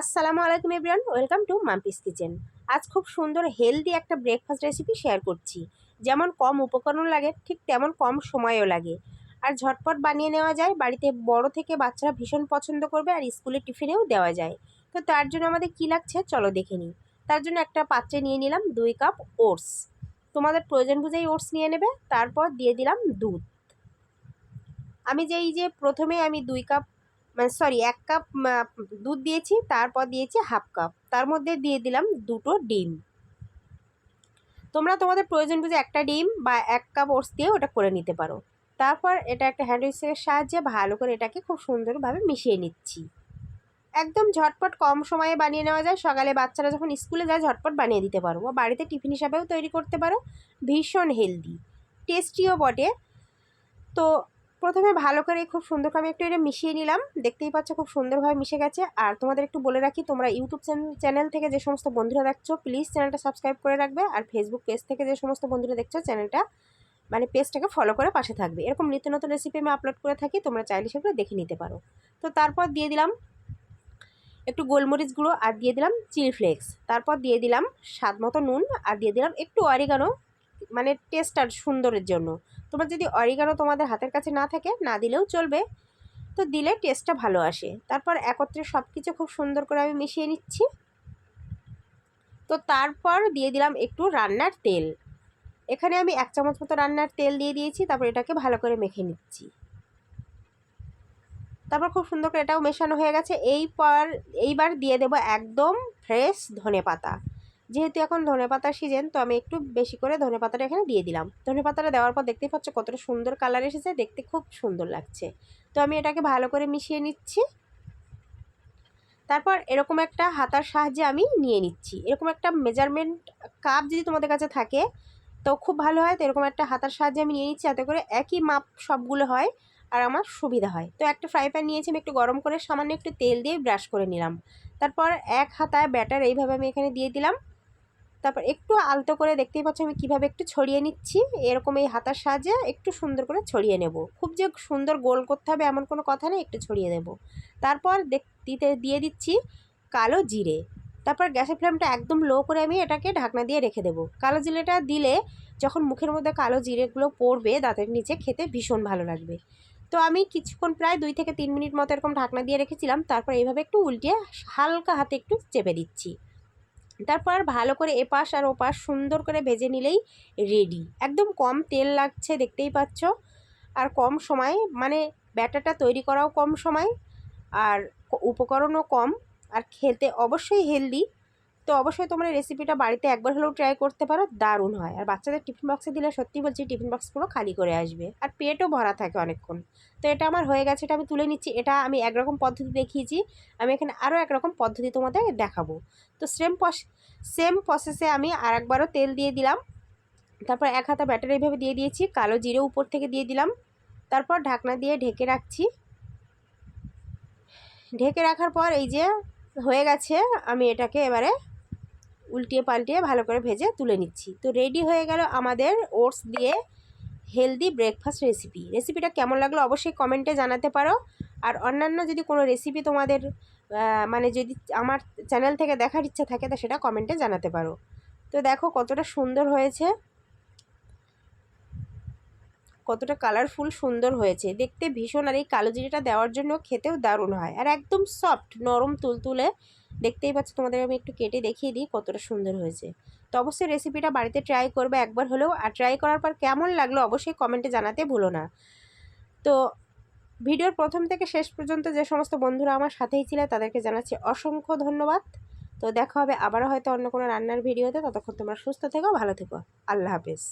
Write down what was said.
আসসালামু আলাইকুম everyone, welcome to Mampi's kitchen. আজ খুব সুন্দর, হেলদি একটা ব্রেকফাস্ট রেসিপি শেয়ার করছি। যেমন কম উপকরণ লাগে, ঠিক তেমন কম সময়ও লাগে। আর ঝটপট বানিয়ে নেওয়া যায়, বাড়িতে বড় থেকে বাচ্চারা ভীষণ পছন্দ করবে আর স্কুলের টিফিনেও দেওয়া যায়। তো তার জন্য আমাদের কী লাগছে, চলো দেখে নিই। তার জন্য একটা পাত্রে নিয়ে নিলাম দুই কাপ ওটস। তোমাদের প্রয়োজন বুঝেই ওটস নিয়ে নেবে, তারপর দিয়ে দিলাম দুধ। আমি যেই যে প্রথমে আমি দুই কাপ মানে সরি এক কাপ দুধ দিয়েছি, তারপর দিয়েছি হাফ কাপ তার মধ্যে দিয়ে দিলাম দুটো ডিম। তোমরা তোমাদের প্রয়োজন বুঝে একটা ডিম বা এক কাপ ওটস দিয়ে ওটা করে নিতে পারো। তারপর এটা একটা হ্যান্ড উইক্সের সাহায্যে ভালো করে এটাকে খুব সুন্দরভাবে মিশিয়ে নিচ্ছি। একদম ঝটপট কম সময়ে বানিয়ে নেওয়া যায়। সকালে বাচ্চারা যখন স্কুলে যায়, ঝটপট বানিয়ে দিতে পারো। বা বাড়িতে টিফিন হিসাবেও তৈরি করতে পারো। ভীষণ হেলদি টেস্টিও বটে। তো প্রথমে ভালো করে খুব সুন্দর করে আমি একটু এটা মিশিয়ে নিলাম। দেখতেই পাচ্ছ খুব সুন্দরভাবে মিশে গেছে। আর তোমাদের একটু বলে রাখি, তোমরা ইউটিউব চ্যানেল থেকে যে সমস্ত বন্ধুরা দেখছ প্লিজ চ্যানেলটা সাবস্ক্রাইব করে রাখবে। আর ফেসবুক পেজ থেকে যে সমস্ত বন্ধুরা দেখছ, চ্যানেলটা মানে পেজটাকে ফলো করে পাশে থাকবে। এরকম নিত্য নতুন রেসিপি আমি আপলোড করে থাকি, তোমরা চাইলে সেগুলো দেখে নিতে পারো। তো তারপর দিয়ে দিলাম একটু গোলমরিচ গুঁড়ো আর দিয়ে দিলাম চিলি ফ্লেক্স তারপর দিয়ে দিলাম স্বাদ মতো নুন আর দিয়ে দিলাম একটু অরিগানো মানে টেস্ট আর সুন্দরের জন্য। তোমার যদি অরিগানো তোমাদের হাতের কাছে না থাকে, না দিলেও চলবে। তো দিলে টেস্টটা ভালো আসে। তারপর একত্রে সব কিছু খুব সুন্দর করে আমি মিশিয়ে নিচ্ছি। তো তারপর দিয়ে দিলাম একটু রান্নার তেল। এখানে আমি এক চামচ মতো রান্নার তেল দিয়ে দিয়েছি, তারপর এটাকে ভালো করে মেখে নিচ্ছি। তারপর খুব সুন্দর করে এটাও মেশানো হয়ে গেছে। এই পর এইবার দিয়ে দেবো একদম ফ্রেশ ধনে পাতা যেহেতু এখন ধনে পাতার সিজন তো আমি একটু বেশি করে ধনে পাতাটা এখানে দিয়ে দিলাম। ধনে পাতাটা দেওয়ার পর দেখতেই পাচ্ছ কতটা সুন্দর কালার এসেছে, দেখতে খুব সুন্দর লাগছে। তো আমি এটাকে ভালো করে মিশিয়ে নিচ্ছি। তারপর এরকম একটা হাতার সাহায্যে আমি নিয়ে নিচ্ছি। এরকম একটা মেজারমেন্ট কাপ যদি তোমাদের কাছে থাকে, তো খুব ভালো হয়। তো এরকম একটা হাতার সাহায্যে আমি নিয়ে নিচ্ছি, যাতে করে একই মাপ সবগুলো হয় আর আমার সুবিধা হয়। তো একটা ফ্রাই প্যান নিয়েছি, আমি একটু গরম করে সামান্য একটু তেল দিয়ে ব্রাশ করে নিলাম। তারপর এক হাতায় ব্যাটার এইভাবে আমি এখানে দিয়ে দিলাম। তারপর একটু আলতো করে দেখতেই পাচ্ছ আমি কীভাবে একটু ছড়িয়ে নিচ্ছি। এরকম এই হাতার সাহায্যে একটু সুন্দর করে ছড়িয়ে নেব। খুব যে সুন্দর গোল করতে হবে এমন কোনো কথা নেই, একটু ছড়িয়ে দেব। তারপর দিতে, দিয়ে দিচ্ছি কালো জিরে। তারপর গ্যাসের ফ্লেমটা একদম লো করে আমি এটাকে ঢাকনা দিয়ে রেখে দেবো। কালো জিরেটা দিলে যখন মুখের মধ্যে কালো জিরেগুলো পড়বে, দাঁতের নিচে খেতে ভীষণ ভালো লাগবে। তো আমি কিছুক্ষণ প্রায় দুই থেকে তিন মিনিট মতো এরকম ঢাকনা দিয়ে রেখেছিলাম। তারপর এইভাবে একটু উল্টিয়ে হালকা হাতে একটু চেপে দিচ্ছি। তারপর ভালো করে এপাশ আর ওপাশ সুন্দর করে ভেজে নিলেই রেডি একদম কম তেল লাগছে, দেখতেই পাচ্ছ? আর কম সময় মানে ব্যাটাটা তৈরি করাও কম সময়, আর উপকরণও কম, আর খেতে অবশ্যই হেলদি তো অবশ্যই তোমরা রেসিপিটা বাড়িতে একবার হলেও ট্রাই করতে পারো, দারুণ হয়। আর বাচ্চাদের টিফিন বক্সে দিলে সত্যি বলছি টিফিন বক্স পুরো খালি করে আসবে। আর পেটও ভরা থাকে অনেকক্ষণ। তো এটা আমার হয়ে গেছে, এটা আমি তুলে নিচ্ছি, এটা আমি একরকম পদ্ধতি দেখিয়েছি, আমি এখানে আরও একরকম পদ্ধতি তোমাদের দেখাবো। তো সেম সেম প্রসেসে আমি আর একবারও তেল দিয়ে দিলাম। তারপর এক হাতা ব্যাটার এইভাবে দিয়ে দিয়েছি, কালো জিরে উপর থেকে দিয়ে দিলাম। তারপর ঢাকনা দিয়ে ঢেকে রাখছি। ঢেকে রাখার পর এই যে হয়ে গেছে, আমি এটাকে এবারে উল্টিয়ে পাল্টিয়ে ভালো করে ভেজে তুলে নিচ্ছি। তো রেডি হয়ে গেল আমাদের ওটস দিয়ে হেলদি ব্রেকফাস্ট রেসিপি রেসিপিটা কেমন লাগল অবশ্যই কমেন্টে জানাতে পারো। আর অন্যান্য যদি কোনো রেসিপি তোমাদের মানে যদি আমার চ্যানেল থেকে দেখার ইচ্ছা থাকে তা সেটা কমেন্টে জানাতে পারো। তো দেখো কতটা সুন্দর হয়েছে। কতটা কালারফুল সুন্দর হয়েছে। দেখতে ভীষণ আর এই কালো জিরেটা দেওয়ার জন্য খেতেও দারুণ হয়। আর একদম সফট নরম, তুলতুলে দেখতেই পাচ্ছ, তোমাদের আমি একটু কেটে দেখিয়ে দিই কতটা সুন্দর হয়েছে। তো অবশ্যই রেসিপিটা বাড়িতে ট্রাই করবে একবার হলেও, আর ট্রাই করার পর কেমন লাগল অবশ্যই কমেন্টে জানাতে ভুলো না। তো ভিডিওর প্রথম থেকে শেষ পর্যন্ত যে সমস্ত বন্ধুরা আমার সাথেই ছিল, তাদেরকে জানাচ্ছি অসংখ্য ধন্যবাদ। তো দেখা হবে আবারও হয়তো অন্য কোনো রান্নার ভিডিওতে, ততক্ষণ তোমরা সুস্থ থেকো, ভালো থেকো। আল্লাহ হাফেজ।